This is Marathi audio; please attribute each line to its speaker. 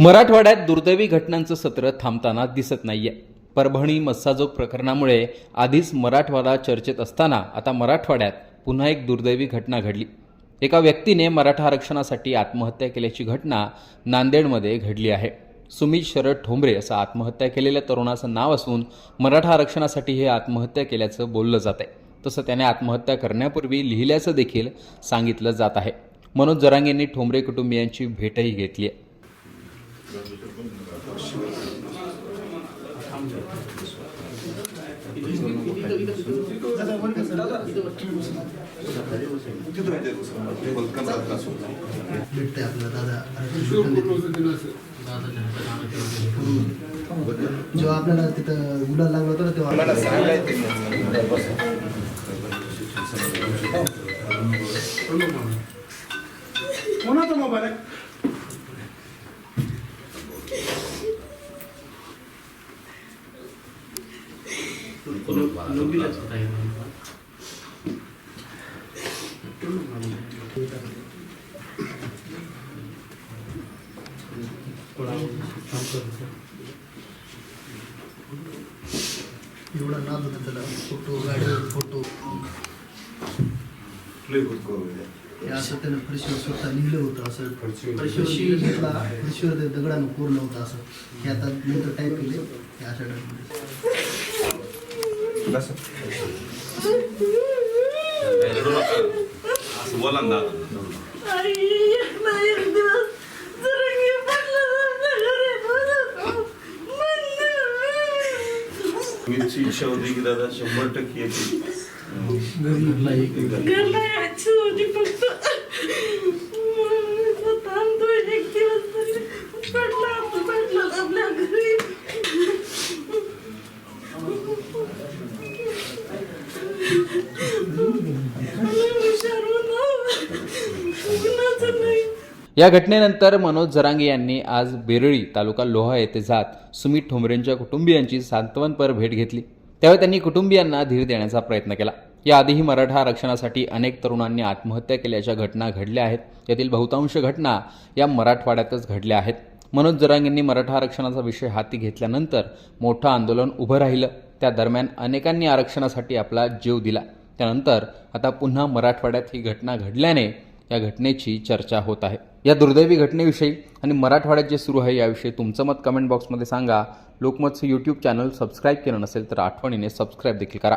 Speaker 1: मराठवाड्यात दुर्दैवी घटनांचं सत्र थांबताना दिसत नाहीये. परभणी मस्साजोग प्रकरणामुळे आधीच मराठवाडा चर्चेत असताना आता मराठवाड्यात पुन्हा एक दुर्दैवी घटना घडली. एका व्यक्तीने मराठा आरक्षणासाठी आत्महत्या केल्याची घटना नांदेडमध्ये घडली आहे. सुमित शरद ठोंबरे असं आत्महत्या केलेल्या तरुणाचं नाव असून मराठा आरक्षणासाठी हे आत्महत्या केल्याचं बोललं जात आहे तसं त्याने आत्महत्या करण्यापूर्वी लिहिल्याचं देखील सांगितलं जात आहे मनोज जरांग यांनी ठोंबरे कुटुंबियांची भेटही घेतली आहे
Speaker 2: दादा जेव्हा आपल्याला तिथं गुलाल लागला होता तेव्हा
Speaker 3: कोणाचा मोबाईल आहे?
Speaker 2: एवढा नाद होता त्याला. फोटो गाडीवर फोटो. हे असं त्यानं फरशीवर स्वतः लिहिलं होतं असं फरशीवर घेतला फरशीवर ते दगडानं कोरलं होतं असं. हे आता नंतर टाईप केले हे अशा टाईपमध्ये
Speaker 4: असं बोला ना दादा.
Speaker 5: आई नाही एक दिवस
Speaker 4: तुमची इच्छा होती की दादा शंभर टक्के येते.
Speaker 5: घरला फक्त थांबतोय एक दिवस तरी पडला तर पडला आपल्या घरी आणि हुशार होणं कुणाचं नाही
Speaker 1: या घटनेनंतर मनोज जरांगे यांनी आज बेरळी तालुका लोहा येथे जात सुमित ठोंबरेंच्या कुटुंबियांची सांत्वनपर भेट घेतली. त्यावेळी त्यांनी कुटुंबियांना धीर देण्याचा प्रयत्न केला. याआधीही मराठा आरक्षणासाठी अनेक तरुणांनी आत्महत्या केल्याच्या घटना घडल्या आहेत. यातील बहुतांश घटना या मराठवाड्यातच घडल्या आहेत. मनोज जरांगेंनी मराठा आरक्षणाचा विषय हाती घेतल्यानंतर मोठं आंदोलन उभं राहिलं. त्या दरम्यान अनेकांनी आरक्षणासाठी आपला जीव दिला. त्यानंतर आता पुन्हा मराठवाड्यात ही घटना घडल्याने या घटनेची चर्चा होत आहे. या दुर्दैवी घटनेविषयी आणि मराठवाड्यात जे सुरू आहे याविषयी तुमचं मत कमेंट बॉक्समध्ये सांगा. लोकमतचं यूट्यूब चॅनल सबस्क्राईब केलं नसेल तर आठवणीने सबस्क्राईब देखील करा.